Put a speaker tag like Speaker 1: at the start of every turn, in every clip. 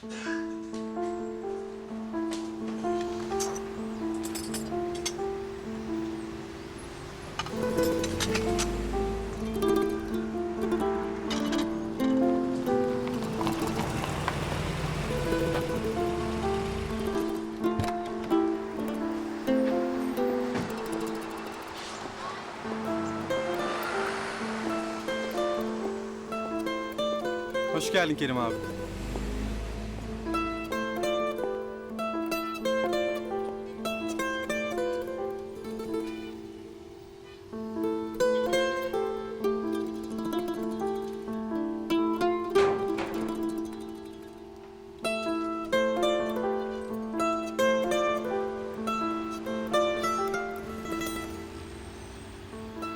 Speaker 1: Hoş geldin Kerim abi.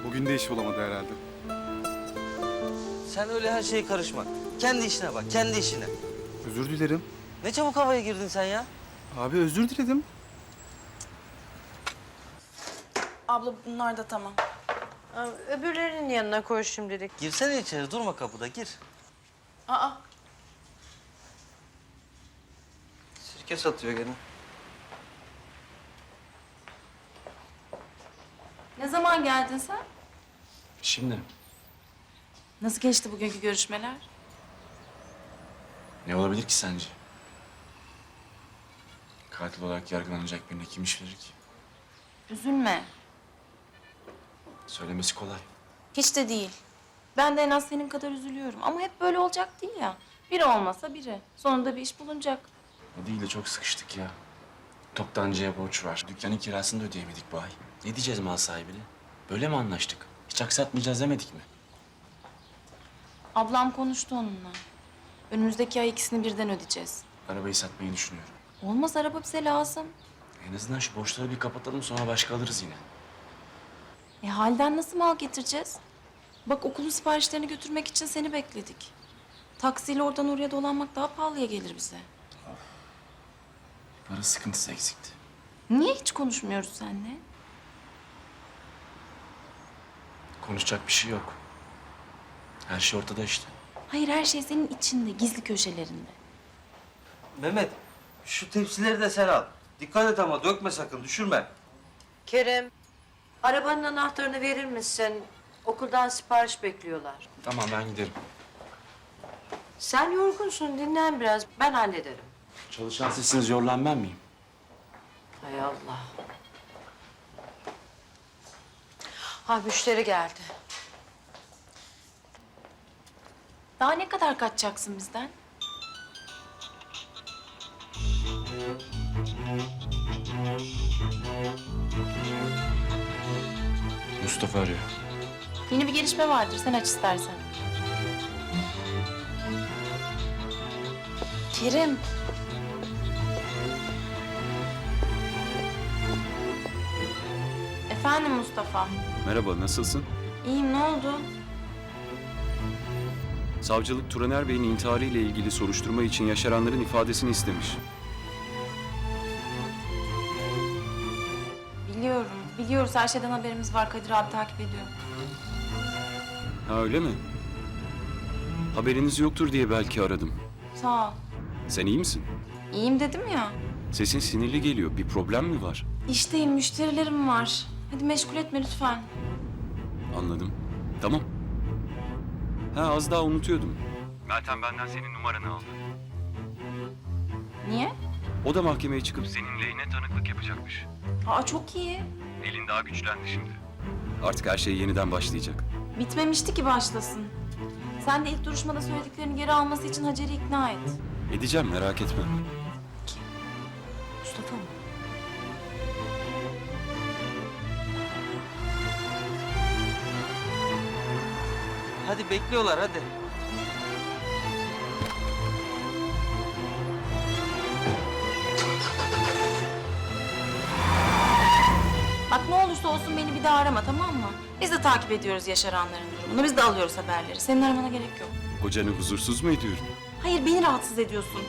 Speaker 1: Bugün de iş bulamadı herhalde.
Speaker 2: Sen öyle her şeye karışma. Kendi işine bak, kendi işine.
Speaker 1: Özür dilerim.
Speaker 2: Ne çabuk havaya girdin sen ya?
Speaker 1: Abi özür diledim.
Speaker 3: Abla bunlar da tamam.
Speaker 4: Aa, Öbürlerinin yanına koy şimdilik.
Speaker 2: Girsene içeri, durma kapıda, gir.
Speaker 3: Aa,
Speaker 2: Sirke satıyor gene.
Speaker 3: ne zaman geldin sen?
Speaker 5: Şimdi
Speaker 3: Nasıl geçti bugünkü görüşmeler?
Speaker 5: ne olabilir ki sence? Katil olarak yargılanacak birine kim iş verir ki?
Speaker 3: Üzülme.
Speaker 5: Söylemesi kolay.
Speaker 3: Hiç de değil. Ben de en az senin kadar üzülüyorum. Ama hep böyle olacak değil ya. Biri olmasa biri. Sonunda bir iş bulunacak.
Speaker 5: O değil de çok sıkıştık ya. Toptancıya borç var. Dükkanın kirasını da ödeyemedik bu ay. Ne diyeceğiz mal sahibine? Böyle mi anlaştık? Hiç aksatmayacağız demedik mi?
Speaker 3: Ablam konuştu onunla. Önümüzdeki ay ikisini birden ödeyeceğiz.
Speaker 5: Arabayı satmayı düşünüyorum.
Speaker 3: Olmaz araba bize lazım.
Speaker 5: En azından şu borçları bir kapatalım sonra başka alırız yine.
Speaker 3: E halden nasıl mal getireceğiz? Bak okulun siparişlerini götürmek için seni bekledik. Taksiyle oradan oraya dolanmak daha pahalıya gelir bize.
Speaker 5: Para sıkıntısı eksikti.
Speaker 3: Niye hiç konuşmuyoruz seninle?
Speaker 5: Konuşacak bir şey yok. Her şey ortada işte.
Speaker 3: Hayır her şey senin içinde, gizli köşelerinde.
Speaker 2: Mehmet, şu tepsileri de sen al. Dikkat et ama dökme sakın, düşürme.
Speaker 4: Kerem, arabanın anahtarını verir misin? Okuldan sipariş bekliyorlar.
Speaker 5: Tamam ben giderim.
Speaker 4: Sen yorgunsun, dinlen biraz. Ben hallederim.
Speaker 5: Çalışan sizsiniz yorulan ben miyim?
Speaker 4: Hay Allah. Ha müşteri geldi.
Speaker 3: Daha ne kadar kaçacaksın bizden?
Speaker 5: Mustafa arıyor.
Speaker 3: Yeni bir gelişme vardır, sen aç istersen. Kerim. Efendim Mustafa.
Speaker 6: Merhaba, nasılsın?
Speaker 3: İyiyim, ne oldu?
Speaker 6: Savcılık Turaner Bey'in intiharı ile ilgili soruşturma için yaşaranların ifadesini istemiş.
Speaker 3: Biliyorum, biliyoruz. Her şeyden haberimiz var. Kadir abi takip ediyor.
Speaker 6: Ha öyle mi? Haberiniz yoktur diye belki aradım.
Speaker 3: Sağ ol.
Speaker 6: Sen iyi misin?
Speaker 3: İyiyim dedim ya.
Speaker 6: Sesin sinirli geliyor. Bir problem mi var?
Speaker 3: İşteyim, müşterilerim var. Hadi meşgul etme lütfen.
Speaker 6: Anladım. Tamam. Ha az daha unutuyordum. Meltem benden senin numaranı aldı.
Speaker 3: Niye?
Speaker 6: O da mahkemeye çıkıp senin lehine tanıklık yapacakmış.
Speaker 3: Aa çok iyi.
Speaker 6: Elin daha güçlendi şimdi. Artık her şey yeniden başlayacak.
Speaker 3: Bitmemişti ki başlasın. Sen de ilk duruşmada söylediklerini geri alması için Hacer'i ikna et.
Speaker 6: Edeceğim merak etme.
Speaker 3: Mustafa mı?
Speaker 2: Hadi bekliyorlar, hadi.
Speaker 3: Bak ne olursa olsun beni bir daha arama tamam mı? Biz de takip ediyoruz yaşaranların durumunu. Biz de alıyoruz haberleri. Senin aramana gerek yok.
Speaker 6: Kocanı huzursuz mu ediyorum?
Speaker 3: Hayır beni rahatsız ediyorsun.